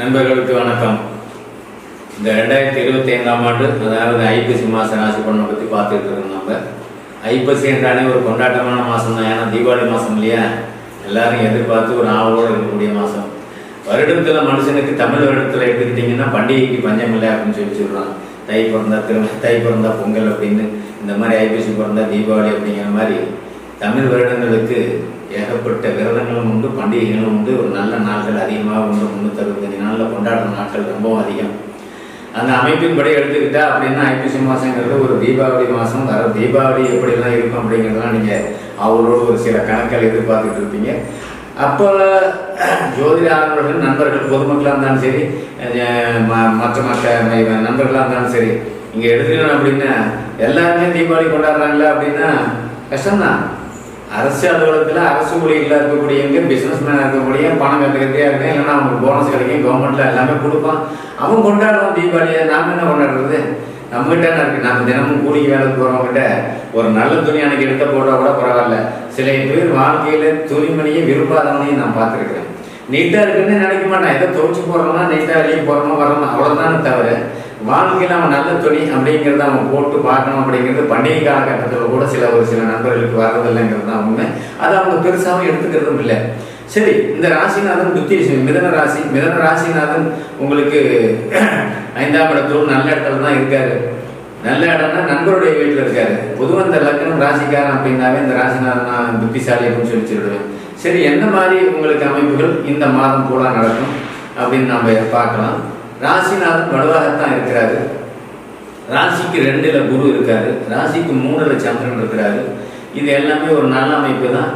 நண்பர்களுக்கு வணக்கம். இந்த ரெண்டாயிரத்தி இருபத்தி ஐந்தாம் ஆண்டு அதாவது ஐப்பசி மாதம் ராசி பலனை பற்றி பார்த்துட்டு இருக்கோம் நம்ம. ஐப்பசி என்றாலே ஒரு கொண்டாட்டமான மாதம் தான். ஏன்னா தீபாவளி மாதம் இல்லையா? எல்லாரும் எதிர்பார்த்து ஒரு ஆவலோடு இருக்கக்கூடிய மாதம் வருடத்தில் மனுஷனுக்கு தமிழ் வருடத்தில் எடுத்துக்கிட்டிங்கன்னா பண்டிகைக்கு பஞ்சம் இல்லை அப்படின்னு சொல்லி சொல்கிறான் தை பிறந்தா திரும்ப தை பிறந்தா பொங்கல் அப்படின்னு. இந்த மாதிரி ஐப்பசி பிறந்தா தீபாவளி அப்படிங்கிற மாதிரி தமிழ் வருடங்களுக்கு ஏகப்பட்ட விரதங்களும் உண்டு பண்டிகைகளும் உண்டு. ஒரு நல்ல நாட்கள் அதிகமாக உண்டு முந்நூற்றி நாளில் கொண்டாடுற நாட்கள் ரொம்பவும் அதிகம். அந்த அமைப்பின்படி எடுத்துக்கிட்டா அப்படின்னா ஐப்பசி மாதங்கிறது ஒரு தீபாவளி மாதம் வர தீபாவளி எப்படிலாம் இருக்கும் அப்படிங்கிறதெல்லாம் நீங்கள் அவரோட ஒரு சில கணக்கில் எதிர்பார்த்துட்டு இருப்பீங்க. அப்போ ஜோதிடாளர்கள் நண்பர்கள் பொதுமக்களாக இருந்தாலும் சரி ம- மற்ற மற்ற நண்பர்களாக இருந்தாலும் சரி இங்கே எடுத்துக்கணும் அப்படின்னா எல்லாருமே தீபாவளி கொண்டாடுறாங்களா அப்படின்னா கஷ்டம்தான். அரசு அலுவலகத்தில் அரசு ஊழியர்களாக இருக்கக்கூடியவங்க பிஸ்னஸ் மேனாக இருக்கக்கூடிய பணம் கட்டுக்கிட்டே இருக்கேன் இல்லைன்னா அவங்களுக்கு போனஸ் கிடைக்கும் கவர்மெண்ட்டில் எல்லாமே கொடுப்பான். அவன் கொண்டாடுவான் தீபாவளியை நாம என்ன கொண்டாடுறது? நம்மகிட்ட என்ன இருக்கு? நம்ம தினமும் கூலிக்கு வேலைக்கு போகிறவங்ககிட்ட ஒரு நல்ல துணி அன்னைக்கு எடுத்த போட்டால் கூட பரவாயில்ல. சில பேர் வாழ்க்கையில் துணிமணியை விரும்பாதவனையும் நான் பார்த்துருக்கேன் நீட்டாக இருக்குன்னு நினைக்க மாட்டேன். எதை துவைச்சு போடுறோம்னா நீட்டாக வெளியே போகிறோமா வரோமா அவ்வளோதான் தவிர வாழ்க்கையில் அவன் நல்ல துணி அப்படிங்கிறத அவன் போட்டு பார்க்கணும் அப்படிங்கிறது பண்டிகை காலகட்டத்தில் கூட சில ஒரு சில நண்பர்களுக்கு வர்றதில்லைங்கிறது தான் உண்மை. அதை அவங்க பெருசாகவும் எடுத்துக்கிறதும் இல்லை. சரி இந்த ராசிநாதன் புத்தி மிதன ராசி மிதன ராசிநாதன் உங்களுக்கு ஐந்தாம் இடத்தோடு நல்ல இடத்துல தான் இருக்காரு. நல்ல இடம்னா நண்பருடைய வீட்டில் இருக்காரு. பொதுவாக இந்த லக்னம் ராசிக்காரன் அப்படின்னாவே இந்த ராசிநாதன் நான் புத்திசாலி அப்படின்னு சொல்லி சொல்லிடுவேன் சரி எந்த மாதிரி உங்களுக்கு அமைப்புகள் இந்த மாதம் கூட நடக்கும் அப்படின்னு நம்ம பார்க்கலாம் ராசிநாதன் வலுவாகத்தான் இருக்கிறாரு. ராசிக்கு ரெண்டுல குரு இருக்காரு. ராசிக்கு மூணுல சந்திரன் இருக்கிறாரு. இது எல்லாமே ஒரு நல்ல அமைப்பு தான்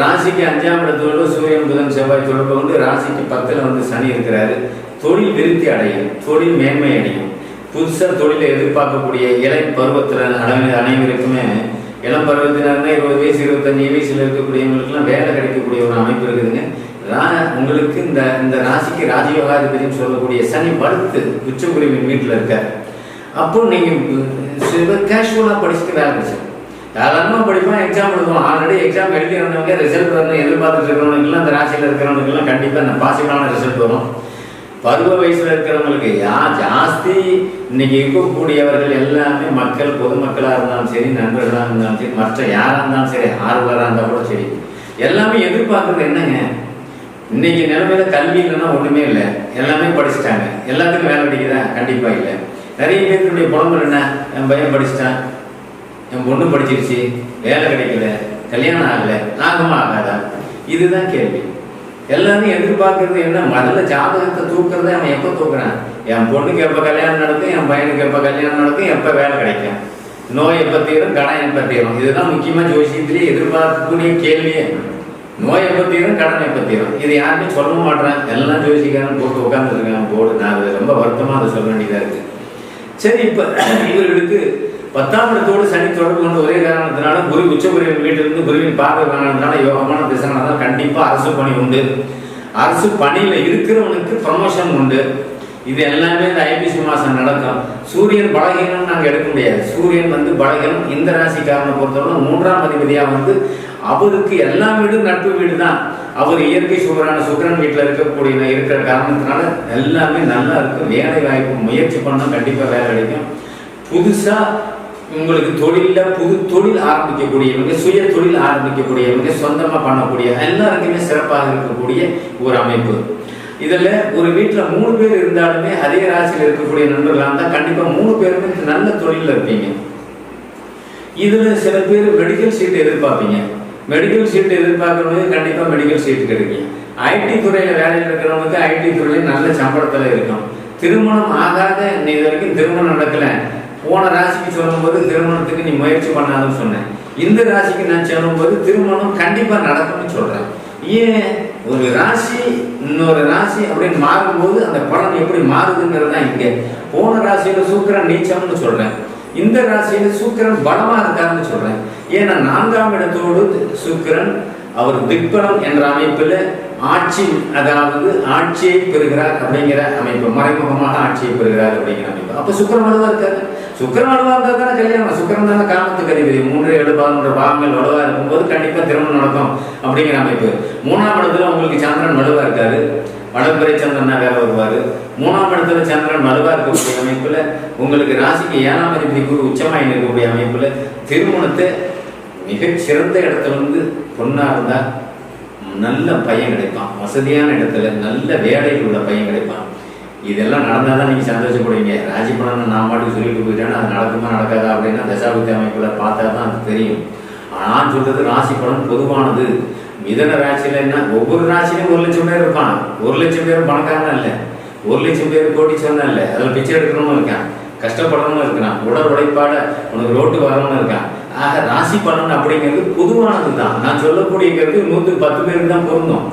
ராசிக்கு அஞ்சாம் இடத்தோடு சூரியன் புதன் செவ்வாய் தொடர்பு வந்து ராசிக்கு பத்துல வந்து சனி இருக்கிறாரு. தொழில் விருத்தி அடையும். தொழில் மேன்மை அடையும். புதுசாக தொழிலை எதிர்பார்க்கக்கூடிய இளை பருவத்தில் அனை அனைவருக்குமே இளம் பருவத்தினர்னா இருபது வயசு இருபத்தஞ்சு வயசுல இருக்கக்கூடியவங்களுக்குலாம் வேலை கிடைக்கக்கூடிய ஒரு அமைப்பு இருக்குதுங்க. உங்களுக்கு இந்த இந்த ராசிக்கு ராஜயோகாதிபதினு சொல்லக்கூடிய சனி படுத்து உச்சகுருவின் வீட்டில் இருக்க அப்போ நீங்கள் கேஷுவலாக படிச்சுட்டு வேலை கிடைச்சது தாராளமாக படிப்போம் எக்ஸாம் எழுதுவோம். ஆல்ரெடி எக்ஸாம் எழுதி வந்தவங்க ரிசல்ட் வரணும் எதிர்பார்த்துட்டு இருக்கிறவங்களுக்குலாம் அந்த ராசியில் இருக்கிறவங்களுக்குலாம் கண்டிப்பாக அந்த பாசிபிளான ரிசல்ட் வரும். பருவ வயசில் இருக்கிறவங்களுக்கு யா ஜாஸ்தி. இன்னைக்கு இருக்கக்கூடியவர்கள் எல்லாமே மக்கள் பொதுமக்களாக இருந்தாலும் சரி நண்பர்களாக இருந்தாலும் சரி மற்ற யாராக இருந்தாலும் சரி ஆர்வலராக இருந்தால் கூட சரி. எல்லாமே எதிர்பார்க்குறது என்னங்க? இன்னைக்கு நிலைமையில கல்வி இல்லைன்னா ஒண்ணுமே இல்லை. எல்லாமே படிச்சுட்டாங்க. எல்லாத்துக்கும் வேலை கிடைக்குதா? கண்டிப்பா இல்லை. நிறைய பேருடைய புலம்பல் என்ன? என் பையன் படிச்சுட்டான். என் பொண்ணு படிச்சிருச்சு. வேலை கிடைக்கல. கல்யாணம் ஆகல. ஆகுமா ஆகாதா? இதுதான் கேள்வி. எல்லாரும் எதிர்பார்க்கறது என்ன? முதல்ல ஜாதகத்தை தூக்குறதை அவன் எப்போ தூக்குறான்? என் பொண்ணுக்கு எப்போ கல்யாணம் நடக்கும்? என் பையனுக்கு எப்போ கல்யாணம் நடக்கும்? எப்போ வேலை கிடைக்கும்? நோய் எப்போ தீரும் கடன் எப்போ தீரும் இதுதான் முக்கியமாக ஜோசியத்திலேயே எதிர்பார்க்கக்கூடிய கேள்வியே. நோய் எப்போ தீரும் கடன் எப்போ தீரும். இது யாருமே சொல்ல மாட்டேன் எல்லாம் ஜோசிக்காரன் போட்டு உட்காந்துருக்கான் போடு நான் அது ரொம்ப வருத்தமாக அதை சொல்ல வேண்டியதாக இருக்கு. சரி இப்போ இவர்களுக்கு பத்தாம் இடத்தோடு சனி தொடர்பு கொண்டு ஒரே காரணத்தினால குரு உச்சபுரியின் வீட்டிலிருந்து குருவின் பார்வை வாங்கினதுனால யோகமான திசைனால கண்டிப்பாக அரசு பணி உண்டு. அரசு பணியில் இருக்கிறவனுக்கு ப்ரமோஷன் உண்டு. இது எல்லாமே இந்த ஐபிசி மாதம் நடக்கும். சூரியன் பலகீனம் நாங்கள் எடுக்க முடியாது. சூரியன் வந்து பலகீனம். இந்த ராசிக்காரனை பொறுத்தவரை மூன்றாம் அதிபதியாக வந்து அவருக்கு எல்லா வீடும் நட்பு வீடு தான் அவர் இயற்கை சுகரான சுக்கரன் வீட்டில் இருக்கக்கூடிய இருக்கிற காரணத்தினால எல்லாமே நல்லா இருக்கும். வேலை வாய்ப்பு முயற்சி பண்ணால் கண்டிப்பாக வேலை கிடைக்கும். புதுசாக உங்களுக்கு தொழிலில் புது தொழில் ஆரம்பிக்கக்கூடியவங்க சுய தொழில் ஆரம்பிக்கக்கூடியவங்க சொந்தமாக பண்ணக்கூடிய எல்லாருக்குமே சிறப்பாக இருக்கக்கூடிய ஒரு அமைப்பு. இதில் ஒரு வீட்டில் மூணு பேர் இருந்தாலுமே அதே ராசியில் இருக்கக்கூடிய நண்பர்களாக இருந்தால் கண்டிப்பாக மூணு பேருமே நல்ல தொழிலில் இருப்பீங்க. இதில் சில பேர் மெடிக்கல் சீட் எதிர்பார்ப்பீங்க. மெடிக்கல் சீட் எதிர்பார்க்கறவங்க கண்டிப்பாக மெடிக்கல் சீட் கிடைக்கும். ஐடி துறையில் வேலையில் இருக்கிறவங்களுக்கு ஐடி துறையில் நல்ல சம்பளத்தில் இருக்கும் திருமணம் ஆகாத நீ இது வரைக்கும் திருமணம் நடக்கல. போன ராசிக்கு சொல்லும்போது திருமணத்துக்கு நீ முயற்சி பண்ணாதுன்னு சொன்னேன். இந்த ராசிக்கு நான் சொல்லும்போது திருமணம் கண்டிப்பாக நடக்கும்னு சொல்கிறேன் ஏன்? ஒரு ராசி இன்னொரு ராசி அப்படின்னு மாறும்போது அந்த பலன் எப்படி மாறுதுங்கிறது தான் இங்கே. போன ராசியில சூக்கரன் நீச்சம்னு சொல்றேன். இந்த ராசியில சூக்கிரன் பலமா இருக்காருன்னு சொல்றேன். ஏன்னா நான்காம் இடத்தோடு சுக்கிரன் அவர் திக்பலம் என்ற அமைப்பில் ஆட்சி அதாவது ஆட்சியை பெறுகிறார் அப்படிங்கிற அமைப்பு மறைமுகமாக ஆட்சியை பெறுகிறார் அப்படிங்கிற அமைப்பு. அப்ப சுக்கிரன் வலுவா இருக்காரு. சுக்கிரன் வலுவா இருந்தா தானே கல்யாணம். சுக்கிரன் தானே காமத்துக்கு அதிபதி. மூன்று ஏழு பதினொன்று பாகங்கள் வலுவா இருக்கும்போது கண்டிப்பா திருமணம் நடக்கும் அப்படிங்கிற அமைப்பு. மூணாம் இடத்துல உங்களுக்கு சந்திரன் வலுவா இருக்காரு. வளர்பிறை சந்திரனா வேற வருவார். மூணாம் இடத்துல சந்திரன் வலுவாக இருக்கக்கூடிய அமைப்பில் உங்களுக்கு ராசிக்கு ஏழாம் அதிபதி குரு உச்சமாய் இருக்கக்கூடிய அமைப்பில் திருமணத்தை மிகச்சிறந்த இடத்துல வந்து பொண்ணாக இருந்தால் நல்ல பையன் கிடைப்பான். வசதியான இடத்துல நல்ல வேலையில் உள்ள பையன் கிடைப்பான். இதெல்லாம் நடந்தால் தான் நீங்கள் சந்தோஷப்படுவீங்க. ராஜி பலனை நான் பாட்டுக்கு சொல்லிட்டு போயிட்டேன்னா அது நடக்குமா நடக்காதா அப்படின்னா தசாபுத்தி அமைப்புல பார்த்தா தான் அது தெரியும். நான் சொல்றது ராசி பலன் பொதுவானது. மிதன ராசியில என்ன? ஒவ்வொரு ராசிலையும் ஒரு லட்சம் பேர் இருப்பான் ஒரு லட்சம் பேரும் பணக்காரன் இல்லை. ஒரு லட்சம் பேர் கோட்டீஸ்வரன் இல்லை. அதில் பிச்சை எடுக்கணும்னு இருக்கான். கஷ்டப்படணும்னு இருக்கிறான் உடல் உழைப்பாட உனக்கு ரோட்டு வரணும்னு இருக்கான். ஆக ராசி பலன் அப்படிங்கிறது பொதுவானது தான் நான் சொல்லக்கூடியங்கிறது நூற்றுக்கு பத்து பேருக்கு தான் பொருந்தும்.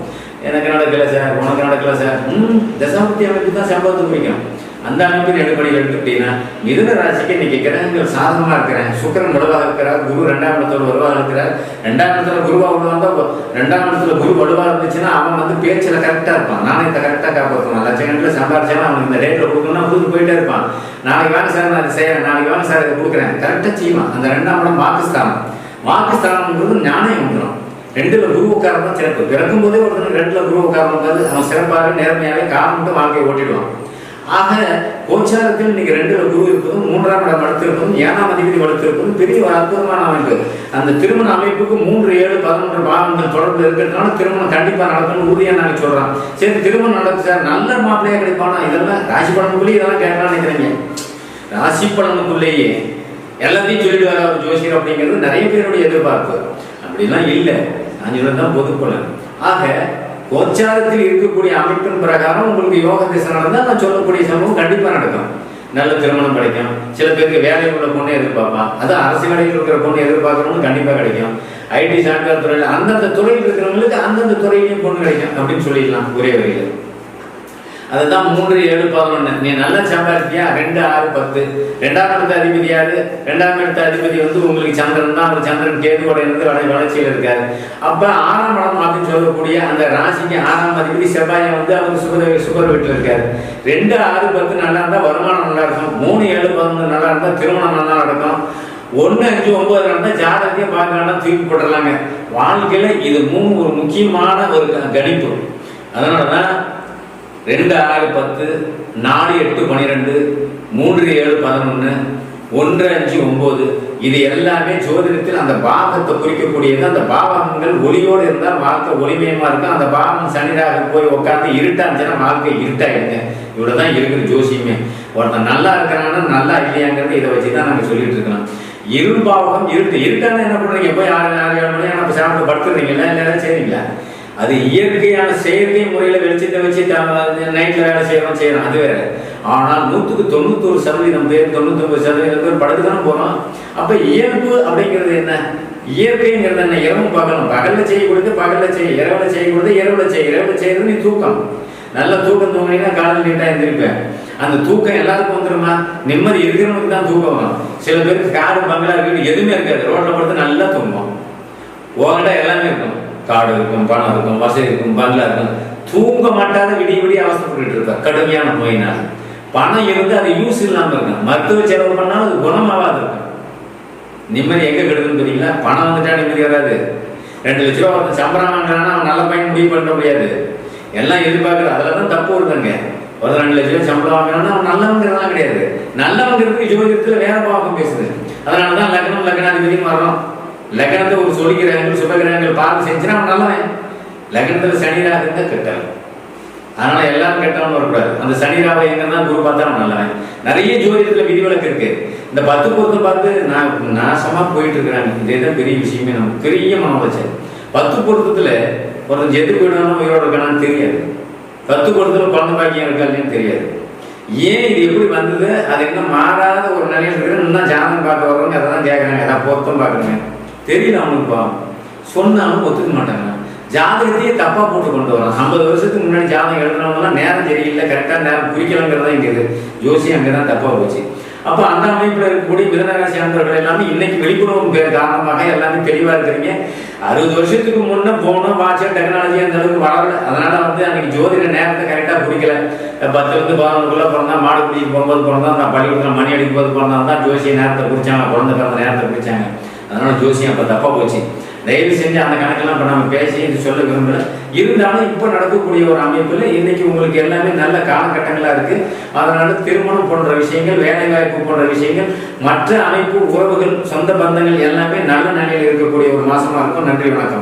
எனக்கு நடக்கல சார்? உனக்கு நடக்கல சார்? ம் தசாபத்தி அமைப்பு தான் சம்பளத்தை பிடிக்கும் அந்த அமைப்பின் அடிப்படையில் எடுத்துக்கிட்டீங்கன்னா மிதுன ராசிக்கு இன்னைக்கு கிரகங்கள் சாதகமாக இருக்கிறேன் சுக்கரன் வலுவாக இருக்கிறார் குரு ரெண்டாம் இடத்துல வலுவாக இருக்கிறார். ரெண்டாம் இடத்துல குருவா வந்தால் ரெண்டாம் இடத்துல குரு வலுவாக இருந்துச்சுன்னா அவன் வந்து பேச்சில் கரெக்டாக இருப்பான். நாணயத்தை கரெக்டாக காப்பாற்றுவான் லட்சக்கணக்கில் சம்பாரிச்சாலும் அவனுக்கு இந்த ரேட்டில் கொடுக்கணும்னா கொடுத்து போயிட்டே இருப்பான். நாளைக்கு வாங்க சார் நான் இதை செய்யறேன். நாளைக்கு வாங்க சார் இதை கொடுக்குறேன் கரெக்டாக செய்வான். அந்த ரெண்டாம் இடம் வாக்குஸ்தானம். வாக்குஸ்தானம்ன்றது ஞானம் வந்துடும் ரெண்டுல குரு உட்காரம் தான் சிறப்பு. பிறக்கும் போதே ஒருத்தனுக்கு ரெண்டுல குரு உட்காரம் போது அவன் சிறப்பாக நேர்மையாக காரணம் வாழ்க்கையை ஓட்டிடுவான். ஆக கோச்சாரத்தில் இன்னைக்கு ரெண்டு குரு இருப்பதும் மூன்றாம் இடம் வளர்த்திருப்பதும் ஏழாம் அதிபதி வளர்த்திருப்பதும் பெரிய ஒரு அற்புதமான அமைப்பு. அந்த திருமண அமைப்புக்கு மூன்று ஏழு பதினொன்று பாகங்கள் தொடர்பு இருக்கிறதுனால திருமணம் கண்டிப்பா நடக்கணும் உறுதியா நாங்க சொல்றோம். சரி திருமணம் நடக்கு சார். நல்ல மாப்பிள்ளையா கிடைப்பானா? இதெல்லாம் ராசி பலனுக்குள்ளேயே இதெல்லாம் கேட்கலாம்னு நினைக்கிறீங்க. ராசி பலனுக்குள்ளேயே. எல்லாத்தையும் சொல்லிட்டு வர ஒரு ஜோசியர் அப்படிங்கிறது நிறைய பேருடைய எதிர்பார்ப்பு. அப்படிலாம் இல்லை. நான் சொல்லதான் பொது ஆக கோச்சாரத்தில் இருக்கக்கூடிய அமைப்பின் பிரகாரம் உங்களுக்கு யோக திசை நடந்தால் நான் சொல்லக்கூடிய சம்பவம் கண்டிப்பாக நடக்கும். நல்ல திருமணம் கிடைக்கும். சில பேருக்கு வேலை உள்ள பொண்ணு எதிர்பார்ப்பான் அது அரசு வேலையில் இருக்கிற பொண்ணு எதிர்பார்க்கறவங்க கண்டிப்பாக கிடைக்கும். ஐடி சாஃப்ட்வேர் துறையில் அந்தந்த துறையில் இருக்கிறவங்களுக்கு அந்தந்த துறையிலையும் பொண்ணு கிடைக்கும் அப்படின்னு சொல்லிடலாம் ஒரே வரையில். அதுதான் மூன்று ஏழு பதினொன்று நீ நல்லா சம்பாதிக்கியா? ரெண்டு ஆறு பத்து. ரெண்டாம் இடத்த அதிபதி யாரு? ரெண்டாம் இடத்த அதிபதி வந்து உங்களுக்கு சந்திரன் தான். அவர் சந்திரன் கேதுவோட இருந்து வளை வளர்ச்சியில் இருக்காரு. அப்போ ஆறாம் இடம் அப்படின்னு சொல்லக்கூடிய அந்த ராசிக்கு ஆறாம் அதிபதி செவ்வாயை வந்து அவர் சுகர் சுகர் வீட்டில் இருக்காரு. ரெண்டு ஆறு பத்து நல்லா இருந்தால் வருமானம் நல்லா இருக்கும். மூணு ஏழு பதினொன்று நல்லா இருந்தால் திருமணம் நல்லா நடக்கும். ஒன்று அஞ்சு ஒன்பது நடந்தால் ஜாதகத்தையும் பார்க்கலாம் தூக்கி போட்டுடலாங்க. வாழ்க்கையில் இது மூணு ஒரு முக்கியமான ஒரு கணிப்பு. அதனால தான் ரெண்டு ஆறு பத்து நாலு எட்டு பன்னிரெண்டு மூன்று ஏழு பதினொன்று ஒன்று அஞ்சு ஒம்பது இது எல்லாமே ஜோதிடத்தில் அந்த பாகத்தை குறிக்கக்கூடியது. அந்த பாவங்கள் ஒளியோடு இருந்தால் வாழ்க்கை ஒளிமயமாக இருக்கும். அந்த பாவம் சனிதாக போய் உட்காந்து இருட்டாச்சுன்னா வாழ்க்கை இருட்டாயிருங்க இவ்வளோ தான் இருக்கிற ஜோசியமே. ஒருத்தன் நல்லா இருக்கிறான்னா நல்லா இல்லையாங்கிறது இதை வச்சு தான் நாங்கள் சொல்லிட்டு இருக்கோம். இருபாவகம் இருட்டு. இருட்டான என்ன பண்ணுறீங்க? போய் ஆறு ஆறு ஏழு மணி ஆனால் சாப்பிட்டு படுத்துறீங்களா இல்லை சரிங்களா அது இயற்கையான செயற்கை முறையில் வெளிச்சத்தை வச்சு நைட்டில் வேலை செய்யறோம் செய்யறோம் அது வேற. ஆனால் நூற்றுக்கு தொண்ணூத்தொரு சதவீதம் பேர் தொண்ணூத்தொம்பது சதவீதம் பேர் படுத்து தானே போகிறோம் அப்போ இயல்பு அப்படிங்கிறது என்ன? இயற்கைங்கிறது என்ன? இரவும் பார்க்கணும் பகலில் செய்யக்கூடாது பகலில் செய்ய இரவில் செய்யக்கூடாது இரவில் செய்ய இரவில் செய்யறது நீ தூக்கம். நல்ல தூக்கம் தூங்கினா காலையில் நீட்டாக எழுந்திருப்பேன் அந்த தூக்கம் எல்லாருக்கும் வந்துருமா? நிம்மதி இருக்கிறவனுக்கு தான் தூக்கம் வரும். சில பேருக்கு காடு பங்களா வீடு எதுவுமே இருக்காது. ரோட்டில் படுத்து நல்லா தூங்குவோம் உங்கள்கிட்ட எல்லாமே இருக்கும். காடு இருக்கும் பணம் இருக்கும் வசதி இருக்கும் பங்களா இருக்கும் தூங்க மாட்டாத விடிய விடிய அவசரப்பட்டு இருக்கா. கடுமையான நோயினால். பணம் இருந்து அது யூஸ் இல்லாமல் இருக்கும் மருத்துவ செலவு பண்ணாலும் அது குணமாகாது இருக்கும் நிம்மதி எங்க கெடுதுன்னு தெரியுங்களா? பணம் வந்துட்டா நிம்மதி வராது. ரெண்டு லட்ச ரூபா வந்து சம்பளம் அவன் நல்ல பையன் முடிவு பண்ண முடியாது. எல்லாம் எதிர்பார்க்குறது அதில் தான் தப்பு இருக்குங்க ஒரு ரெண்டு லட்ச ரூபா சம்பளம் வாங்கினா அவன் நல்லவங்கிறதெல்லாம் கிடையாது. நல்லவங்கிறதுக்கு ஜோதிடத்தில் வேற பாவம் பேசுது. அதனால தான் லக்னம் லக்னாதிபதியும் வர்றோம். லக்னத்தை ஒரு சொல்லிக்கிறாங்க சுபகிரகங்கள் பார்த்து செஞ்சுன்னா அவன் நல்லவன். லக்னத்தில் சனிராக இருந்தால் கெட்டவன். அதனால எல்லாரும் கெட்டவன் வரக்கூடாது. அந்த சனிராவை எங்கன்னா குரு பார்த்தா அவன் நல்லவன். நிறைய ஜோதிடத்தில் விதிவிலக்கு இருக்கு. இந்த பத்து பொருத்தம் பார்த்து நான் நாசமாக போயிட்டு இருக்கிறாங்க இதே தான் பெரிய விஷயமே. நம்ம பெரிய மனம் வச்சேன். பத்து பொருத்தத்தில் ஒருத்தன் செத்து போயிடணும் உயிரோடு இருக்கானான்னு தெரியாது. பத்து பொருத்தத்தில் குழந்தை பாக்கியம் இருக்கா இல்லைன்னு தெரியாது. ஏன் இது எப்படி வந்தது? அது என்ன மாறாத ஒரு நிலையில் இருக்கிற இன்னும் ஜாதகம் பார்க்க வர்றவங்க அதை தான் கேட்குறாங்க அதான் பொருத்தம் பார்க்குறேங்க தெரியல அவனுக்குப்பா சொன்னாலும் ஒத்துக்க மாட்டாங்க. ஜாதகத்தையே தப்பாக போட்டு கொண்டு வரோம் ஐம்பது வருஷத்துக்கு முன்னாடி ஜாதகம் எழுதுனவங்கலாம் நேரம் தெரியல கரெக்டாக நேரம் குறிக்கலங்கிறதா இங்கே இது. ஜோசி அங்கே தான் தப்பாக போச்சு. அப்போ அந்த அமைப்பில் இருக்கக்கூடிய மிதனராசி அன்பர்கள் எல்லாமே இன்னைக்கு விழிப்புணர்வு பேர் காரணமாக எல்லாமே தெளிவாக இருக்கிறீங்க. அறுபது வருஷத்துக்கு முன்னே போனோம் வாட்ச டெக்னாலஜி அந்த அளவுக்கு வளரல அதனால வந்து அன்னைக்கு ஜோதிட நேரத்தை கரெக்டாக பிடிக்கல பத்துலேருந்து பதினொன்றுக்குள்ள பிறந்தா மாடு பிடிச்சி போகும்போது பிறந்தா நான் பள்ளிக்கூடத்தில் மணி அடிக்கும் போது பிறந்தா தான் ஜோசிய நேரத்தை குறிச்சாங்க குழந்தை பிறந்த நேரத்தை குறிச்சாங்க. அதனால ஜோசியம் அப்போ தப்பாக போச்சு. தயவு செஞ்சு அந்த கணக்கெல்லாம் இப்போ நம்ம பேசி இது சொல்ல விரும்பல. இருந்தாலும் இப்போ நடக்கக்கூடிய ஒரு அமைப்பில் இன்னைக்கு உங்களுக்கு எல்லாமே நல்ல காலகட்டங்களாக இருக்கு. அதனால திருமணம் போன்ற விஷயங்கள் வேலை வாய்ப்பு போன்ற விஷயங்கள் மற்ற அமைப்பு உறவுகள் சொந்த பந்தங்கள் எல்லாமே நல்ல நிலையில் இருக்கக்கூடிய ஒரு மாசமா இருக்கும். நன்றி வணக்கம்.